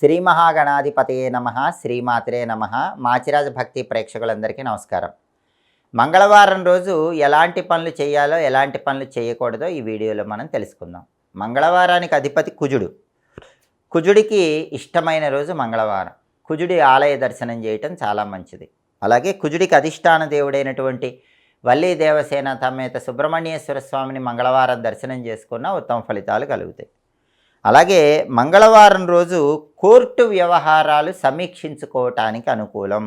శ్రీ మహాగణాధిపతయే నమ శ్రీమాత్రే నమ. మాచిరాజ భక్తి ప్రేక్షకులందరికీ నమస్కారం. మంగళవారం రోజు ఎలాంటి పనులు చేయాలో ఎలాంటి పనులు చేయకూడదో ఈ వీడియోలో మనం తెలుసుకుందాం. మంగళవారానికి అధిపతి కుజుడు. కుజుడికి ఇష్టమైన రోజు మంగళవారం. కుజుడి ఆలయ దర్శనం చేయటం చాలా మంచిది. అలాగే కుజుడికి అధిష్టాన దేవుడైనటువంటి వల్లీ దేవసేన తమేత సుబ్రహ్మణ్యేశ్వర స్వామిని మంగళవారం దర్శనం చేసుకున్న ఉత్తమ ఫలితాలు కలుగుతాయి. అలాగే మంగళవారం రోజు కోర్టు వ్యవహారాలు సమీక్షించుకోవటానికి అనుకూలం.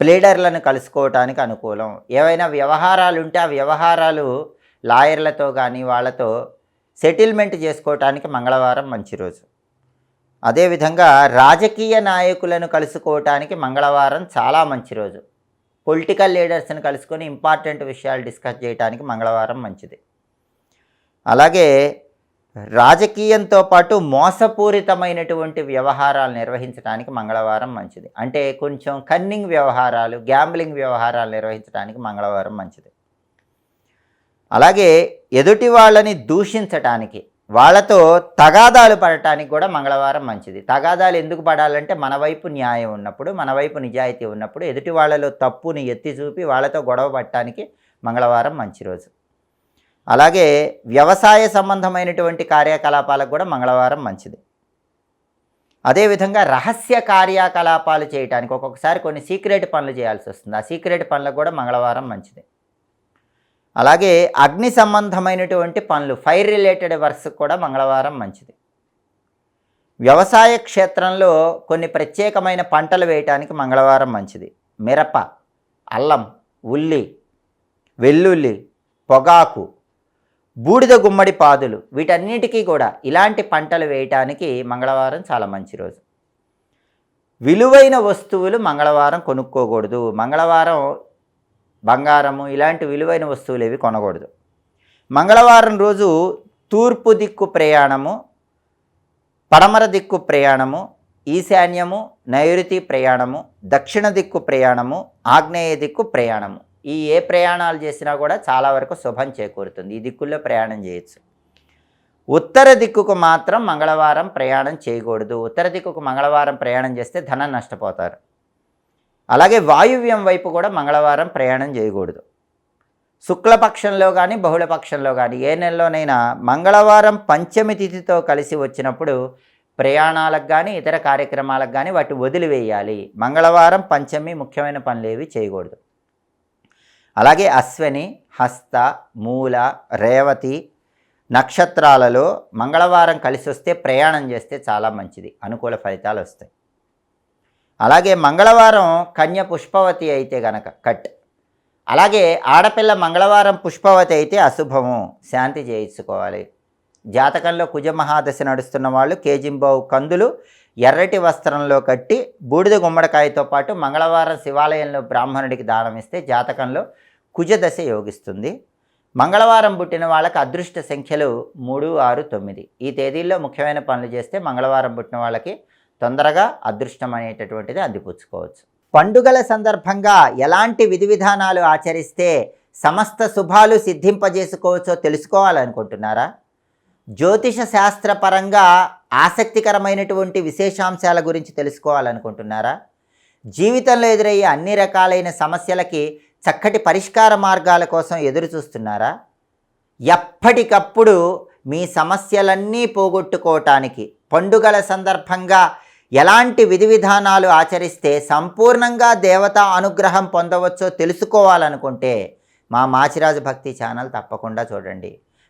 ప్లీడర్లను కలుసుకోవటానికి అనుకూలం. ఏవైనా వ్యవహారాలు ఉంటే ఆ వ్యవహారాలు లాయర్లతో కానీ వాళ్ళతో సెటిల్మెంట్ చేసుకోవటానికి మంగళవారం మంచి రోజు. అదేవిధంగా రాజకీయ నాయకులను కలుసుకోవటానికి మంగళవారం చాలా మంచి రోజు. పొలిటికల్ లీడర్స్ని కలుసుకొని ఇంపార్టెంట్ విషయాలు డిస్కస్ చేయడానికి మంగళవారం మంచిది. అలాగే రాజకీయంతో పాటు మోసపూరితమైనటువంటి వ్యవహారాలు నిర్వహించడానికి మంగళవారం మంచిది. అంటే కొంచెం కన్నింగ్ వ్యవహారాలు గ్యాంబ్లింగ్ వ్యవహారాలు నిర్వహించడానికి మంగళవారం మంచిది. అలాగే ఎదుటి వాళ్ళని దూషించటానికి వాళ్ళతో తగాదాలు పడటానికి కూడా మంగళవారం మంచిది. తగాదాలు ఎందుకు పడాలంటే మన వైపు న్యాయం ఉన్నప్పుడు మన వైపు నిజాయితీ ఉన్నప్పుడు ఎదుటి వాళ్ళలో తప్పుని ఎత్తి చూపి వాళ్ళతో గొడవ పడటానికి మంగళవారం మంచి రోజు. అలాగే వ్యవసాయ సంబంధమైనటువంటి కార్యకలాపాలకు కూడా మంగళవారం మంచిది. అదేవిధంగా రహస్య కార్యకలాపాలు చేయడానికి ఒక్కొక్కసారి కొన్ని సీక్రెట్ పనులు చేయాల్సి వస్తుంది. ఆ సీక్రెట్ పనులకు కూడా మంగళవారం మంచిది. అలాగే అగ్ని సంబంధమైనటువంటి పనులు ఫైర్ రిలేటెడ్ వర్క్స్ కూడా మంగళవారం మంచిది. వ్యవసాయ క్షేత్రంలో కొన్ని ప్రత్యేకమైన పంటలు వేయటానికి మంగళవారం మంచిది. మిరప అల్లం ఉల్లి వెల్లుల్లి పొగాకు బూడిద గుమ్మడి పాదులు వీటన్నిటికీ కూడా ఇలాంటి పంటలు వేయటానికి మంగళవారం చాలా మంచి రోజు. విలువైన వస్తువులు మంగళవారం కొనుక్కోకూడదు. మంగళవారం బంగారము ఇలాంటి విలువైన వస్తువులు ఏవి కొనకూడదు. మంగళవారం రోజు తూర్పు దిక్కు ప్రయాణము పడమర దిక్కు ప్రయాణము ఈశాన్యము నైరుతి ప్రయాణము దక్షిణ దిక్కు ప్రయాణము ఆగ్నేయ దిక్కు ప్రయాణము. ఈ ఏ ప్రయాణాలు చేసినా కూడా చాలా వరకు శుభం చేకూరుతుంది. ఈ దిక్కుల్లో ప్రయాణం చేయొచ్చు. ఉత్తర దిక్కుకు మాత్రం మంగళవారం ప్రయాణం చేయకూడదు. ఉత్తర దిక్కుకు మంగళవారం ప్రయాణం చేస్తే ధనం నష్టపోతారు. అలాగే వాయువ్యం వైపు కూడా మంగళవారం ప్రయాణం చేయకూడదు. శుక్లపక్షంలో కానీ బహుళపక్షంలో కానీ ఏ నెలలోనైనా మంగళవారం పంచమి తిథితో కలిసి వచ్చినప్పుడు ప్రయాణాలకు కానీ ఇతర కార్యక్రమాలకు కానీ వాటి వదిలివేయాలి. మంగళవారం పంచమి ముఖ్యమైన పనులు ఏవి చేయకూడదు. అలాగే అశ్వని హస్త మూల రేవతి నక్షత్రాలలో మంగళవారం కలిసి వస్తే ప్రయాణం చేస్తే చాలా మంచిది. అనుకూల ఫలితాలు వస్తాయి. అలాగే మంగళవారం కన్య పుష్పవతి అయితే గనక కట్. అలాగే ఆడపిల్ల మంగళవారం పుష్పవతి అయితే అశుభము. శాంతి చేయించుకోవాలి. జాతకంలో కుజమహాదశ నడుస్తున్న వాళ్ళు కేజింబావు కందులు ఎర్రటి వస్త్రంలో కట్టి బూడిద గుమ్మడికాయతో పాటు మంగళవారం శివాలయంలో బ్రాహ్మణుడికి దానం ఇస్తే జాతకంలో కుజదశ యోగిస్తుంది. మంగళవారం పుట్టిన వాళ్ళకి అదృష్ట సంఖ్యలు మూడు ఆరు తొమ్మిది. ఈ తేదీల్లో ముఖ్యమైన పనులు చేస్తే మంగళవారం పుట్టిన వాళ్ళకి తొందరగా అదృష్టం అనేటటువంటిది అందిపుచ్చుకోవచ్చు. పండుగల సందర్భంగా ఎలాంటి విధి విధానాలు ఆచరిస్తే సమస్త శుభాలు సిద్ధింపజేసుకోవచ్చో తెలుసుకోవాలనుకుంటున్నారా? జ్యోతిష శాస్త్రపరంగా ఆసక్తికరమైనటువంటి విశేషాంశాల గురించి తెలుసుకోవాలనుకుంటున్నారా? జీవితంలో ఎదురయ్యే అన్ని రకాలైన సమస్యలకి చక్కటి పరిష్కార మార్గాల కోసం ఎదురు చూస్తున్నారా ఎప్పటికప్పుడు మీ సమస్యలన్నీ పోగొట్టుకోవటానికి పండుగల సందర్భంగా ఎలాంటి విధి విధానాలు ఆచరిస్తే సంపూర్ణంగా దేవతా అనుగ్రహం పొందవచ్చో తెలుసుకోవాలనుకుంటే మా మాచిరాజు భక్తి ఛానల్ తప్పకుండా చూడండి.